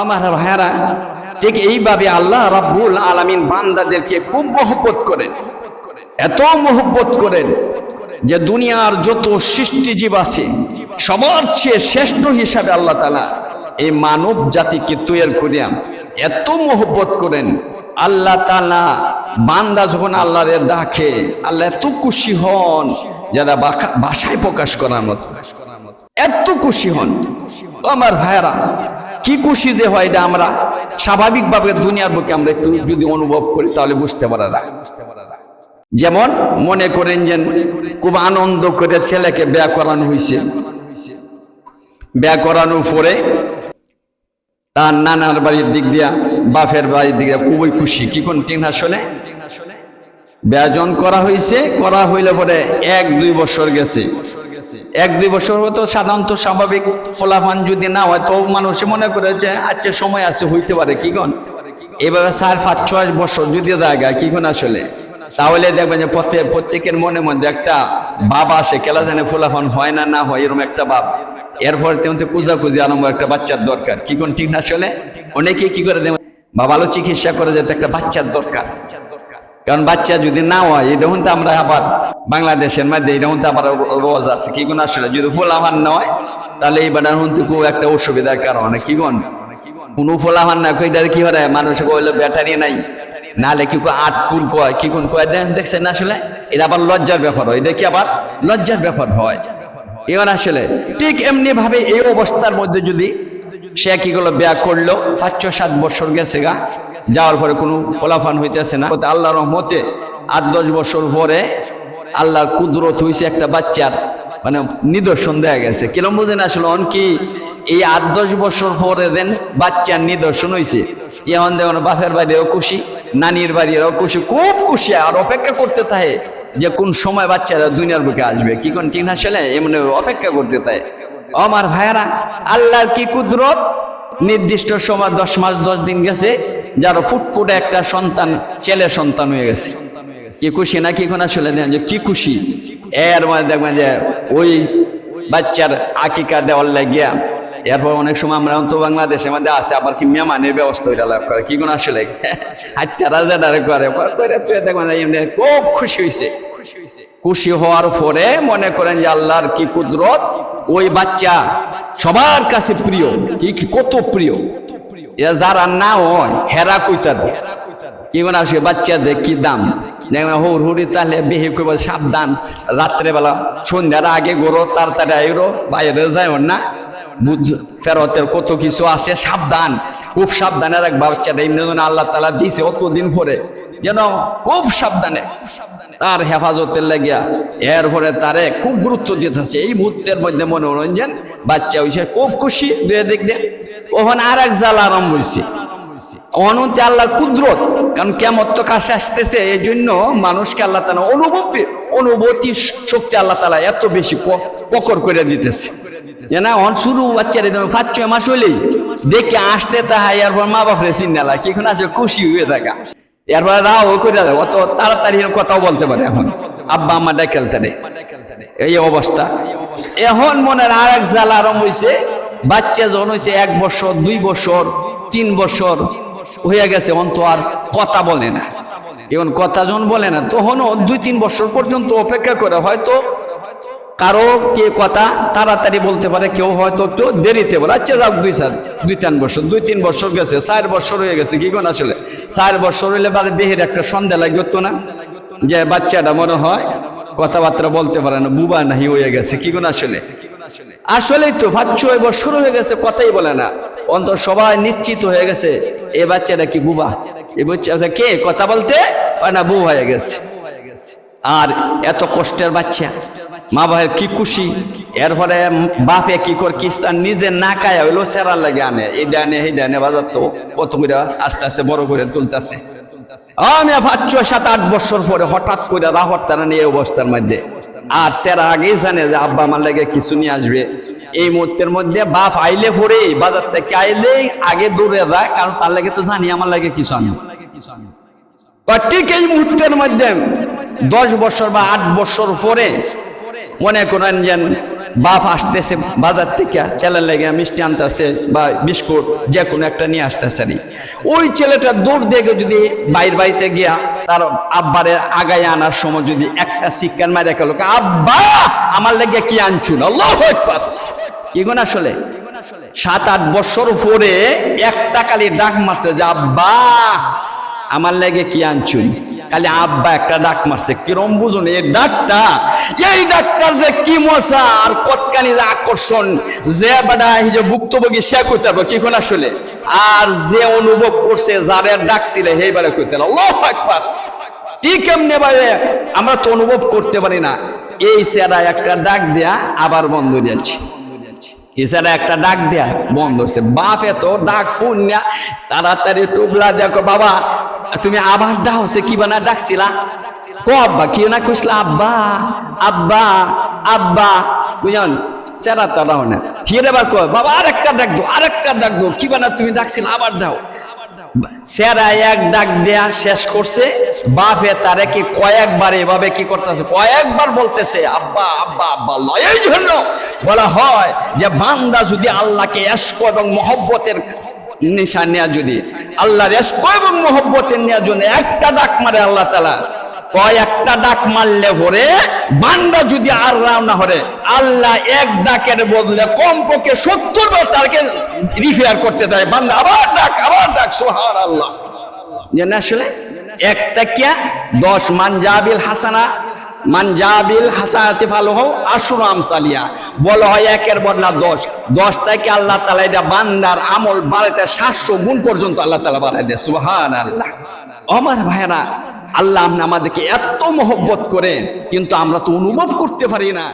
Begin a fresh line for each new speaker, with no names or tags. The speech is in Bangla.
আমার ভাইয়ারা, ঠিক এইভাবে আল্লাহ রাব্বুল আলামিন বান্দাদেরকে খুব মহব্বত করেন। এত মহব্বত করেন যে দুনিয়ার যত সৃষ্টিজীব আছে, সবার চেয়ে শ্রেষ্ঠ হিসাবে আল্লাহ তালা এই মানব জাতিকে তৈরি করিয়া এত মহব্বত করেন। আল্লাহ তালা বান্দা যখন আল্লাহর ডাকে, আল্লাহ এত খুশি হন, যারা ভাষায় প্রকাশ করার মতো। এত খুশি হন। আমার ভাইরা কি খুশি যে হয় এটা আমরা স্বাভাবিকভাবে দুনিয়ার বুকে আমরা একটু যদি অনুভব করি তাহলে বুঝতে পারা যায়। যেমন মনে করেন যে খুব আনন্দ করে ছেলেকে ব্যয় করানো হয়েছে। ব্যয় করানোর পরে তার নানার বাড়ির দিক দিয়া, বাপের বাড়ির দিক দিয়া খুবই খুশি। কি কোন ঠিক আসলে ব্যজন করা হয়েছে, করা হইলে পরে এক দুই বছর গেছে। এক দুই বছর তো সাধারণত স্বাভাবিক ফলাফান যদি না হয়, তো মানুষে মনে করে যে আচ্ছা সময় আছে, হইতে পারে। কি কোন? এভাবে চার পাঁচ, ছয় বছর যদি জায়গা, কি কোন আসলে? তাহলে দেখবেন যে প্রত্যেক প্রত্যেকের মনে মধ্যে একটা ভাব আসে, কেলা জানে ফলাফান হয় না না হয়, এরকম একটা ভাব। এরপর তেমন কুজা কুজি আরম্ভ একটা বাচ্চার দরকার। কি কোন ঠিক না আসলে? অনেকে কি করে দেবেন বা ভালো চিকিৎসা করে যেতে একটা বাচ্চার দরকার। কারণ বাচ্চা যদি না হয়, এটা হতে আমরা আবার বাংলাদেশের মধ্যে এটা হতে আবার রোজ আছে। কি কোন আসলে? যদি ফুল না হয় তাহলে এই বাটার খুব একটা অসুবিধার কারণ। কি কোন কোনো ফুল আমার না কইটার কি হয় মানুষ কইলো, ব্যাটারি নাই। নালে কি আট কুল কয়। কি কোন কয়? দেন, দেখছেন আসলে? এটা আবার লজ্জার ব্যাপার হয়। এটা কি আবার লজ্জার ব্যাপার হয়? এবার আসলে ঠিক এমনি ভাবে এই অবস্থার মধ্যে যদি সে কি করল বিয়া করল, পাঁচ ছ সাত বছর গেছে গা। যাওয়ার পরে কোনো ফলাফান হইতেছে না। তো আল্লাহর রহমতে আট, দশ বছর পরে আল্লাহর কুদরত হয়েছে একটা বাচ্চার মানে নিদর্শন দেয়া গেছে। কিরম বুঝেন আসলে অন কি? এই আট, দশ বছর পরে দেন বাচ্চার নিদর্শন হয়েছে এখন দেখুন বাপের বাড়িও খুশি, নানির বাড়িরও খুশি, খুব খুশি। আর অপেক্ষা করতে থাকে যে কোন সময় বাচ্চারা দুনিয়ার বুকে আসবে। কি কোন ঠিক আসলে? এমনি অপেক্ষা করতে থাকে আমার ভাইয়ারা, আল্লাহর কি কুদরত? নির্দিষ্ট সময় দশ মাস, দশ দিন গেছে, যার ফুটফুটে একটা সন্তান, ছেলে সন্তান হয়ে গেছে। কি খুশি না কি কোন আসলে দেখেন যে কি খুশি? এর মধ্যে দেখবেন যে ওই বাচ্চার আকিকা দেওয়ার লাগিয়া, এরপর অনেক সময় আমরা তো বাংলাদেশের মধ্যে আছে, আবার কি মেহমানের ব্যবস্থা ওইটা লাভ করে, কি কোন আসলে? হাইটা রাজা ডারে করে দেখবেন খুব খুশি হয়েছে খুশি হওয়ার পরে মনে করেন যে আল্লাহর কি কুদরত? ওই বাচ্চা সবার কাছে প্রিয়। কি কত প্রিয়? এ যারা না হয়, হেরা কইতার কি মানে আসে বাচ্চাদের কি দাম? হৌর হুড়ি তাহলে বেহে কইব সাবধান। রাত্রেবেলা, সন্ধ্যার আগে গরো তাড়াতাড়ি আইরো, বাইরে যায় না। ফেরতের কত কিছু আছে, সাবধান। খুব সাবধানে রাখ বাচ্চাটা এমনি আল্লাহ তালা দিছে অতদিন পরে। যেন খুব সাবধানে তার হেফাজতের লাগিয়া এরপরে তারে খুব গুরুত্ব দিতেছে এই মুহূর্তের মধ্যে মনোরঞ্জন, বাচ্চা হয়েছে খুব খুশি দুয়ে দিয়ে। ওখানে আর এক জাল আরম্ভ হয়েছে অনন্তে আল্লাহর কুদরত, কারণ কেমন তো কাছে আসতেছে এই জন্য মানুষকে আল্লাহ তালা অনুভূতি অনুভূতি শক্তি আল্লাহ তালা এত বেশি প- প্রখর করে দিতেছে। শুরু মাস দেখে আসতে তাহাই এরপর মা বাপরে চিন্তালা কি এখন আসে খুশি হয়ে থাকা। এরপর রাও করে অত তাড়াতাড়ি কথাও বলতে পারে এখন। আব্বা আম্মা খেলতে দেয় এই অবস্থা। এখন মনের আর এক জাল আরম্ভ হয়েছে বাচ্চা যখন হয়েছে এক বছর, দুই বছর, তিন বছর হয়ে গেছে অন্ত আর কথা বলে না। এখন কথা যখন বলে না, তখনও দুই তিন বছর পর্যন্ত অপেক্ষা করে হয়তো কারও কে কথা তাড়াতাড়ি বলতে পারে, কেউ হয়তো একটু দেরিতে বলে আচ্ছা যাক, দুই চার, দুই তিন বছর, দুই তিন বছর গেছে, চার বছর হয়ে গেছে, কি কোন আসলে? চার বছর হইলে বাদে বেহের একটা সন্ধ্যা লাগতো না? যে বাচ্চাটা মনে হয় কথাবার্তা বলতে পারে না, বুবা নাহি হয়ে গেছে, কি কোন আসলে? আসলেই তো, পাঁচ ছয় বছর হয়ে গেছে, কথাই বলে না। অন্ত সবাই নিশ্চিত হয়ে গেছে, এ বাচ্চাটা কি বুবা? এ বাচ্চাটা কে? কথা বলতে পারে না, বউ হয়ে গেছে। আর এত কষ্টের বাচ্চা। মা ভাইয়ের কি খুশি? এরপরে বাপে কি কর কিস্তান নিজে না খায় হইল সেরার লাগে আনে, এই ডানে এই ডানে বাজার তো কত আস্তে আস্তে বড় করে তুলতেছে। আমি ছয়, সাত, আট বছর পরে হঠাৎ করে রাহট তারা নিয়ে অবস্থার মধ্যে। আর সেরা আগেই জানে যে আব্বা আমার লাগে কিছু নিয়ে আসবে। এই মুহূর্তের মধ্যে বাপ আইলে পরে বাজার থেকে আইলে আগে দূরে যায় কারণ তার লাগে তো জানি আমার লাগে কিছু বা ঠিক এই মুহূর্তের মধ্যে দশ বছর বা আট বছর পরে মনে করেন যে বাপ আসতেছে বাজার থেকে, ছেলের লেগে মিষ্টি আনতেছে বা বিস্কুট যে কোনো একটা নিয়ে আসতেছে ওই ছেলেটা দূর দেখে যদি বাইর বাড়িতে গিয়া তার আব্বারে আগায় আনার সময় যদি একটা শিক্ষার মারে গেল, আব্বা, আমার লেগে কি আনছুন? এগুন আসলে সাত, আট বছর পরে একটা কালি ডাক মারছে যে, আব্বা, আমার লেগে কি আনছুন? খালি আব্বা একটা ডাক মারছে, কিরম বুঝুন এই ডাকটা, এই ডাকটার যে কি মশা আর কতকানি যে আকর্ষণ। যে বেটা এই যে ভুক্তভোগী, সে করতে পারব কোন আসলে? আর যে অনুভব করছে, যারে ডাকছিলে, সেই বেড়ে করতে একবার ঠিক কেমনে বাইরে আমরা তো অনুভব করতে পারি না। এই সেরা একটা ডাক দেয়া আবার বন্ধ দিয়েছে এছাড়া একটা ডাক দেয়া বন্ধ হচ্ছে। বাপ এত ডাক ফোন নেয়া তাড়াতাড়ি টুবলা দেখো বাবা তুমি আবার ডাও সে কি বানা ডাকছিলা? ক আব্বা, কি না কইসলা? আব্বা আব্বা আব্বা। বুঝলেন সেরা তারাও না ফিরে এবার কয় বাবা, আরেকটা ডাক দো আরেকটা ডাক দো কি বানা তুমি ডাকছিলা? আবার দাও। সেরা এক ডাক দেয়া শেষ করছে। বাপে তারে কি কয়েকবার এভাবে কি করতেছে? কয়েকবার বলতেছে, আব্বা আব্বা আব্বা এই জন্য বলা হয় যে, বান্দা যদি আল্লাহকে এস্ক এবং মহব্বতের নিশা নেয়া যদি, আল্লাহর এস্ক এবং মহব্বতের নেওয়ার জন্য একটা ডাক মারে আল্লাহ তালা কয়েকটা ডাক মারলে পরে বান্দা যদি আর রান্না হরে, আল্লাহ এক ডাকের বদলে কমপক্ষে সত্তর বার তাকে রিফেয়ার করতে দেয়। বান্দা আবার ডাক আবার ডাক সোহার আল্লাহ যে না আসলে? একটা কিয়া, দশ মানজাবিল হাসানা মানজাবিল হাসানাতি ভালো হও আশুর আমসালিয়া। বলা হয় একের বদলা দশ। দশ থেকে আল্লাহ তালা এটা বান্দার আমল বাড়াইতে সাতশো গুণ পর্যন্ত আল্লাহ তালা বাড়াই দেয় সুহান আল্লাহ আমার ভাইরা আল্লাহ আমাদেরকে এত মহব্বত করেন, কিন্তু আমরা তো অনুভব করতে পারি না।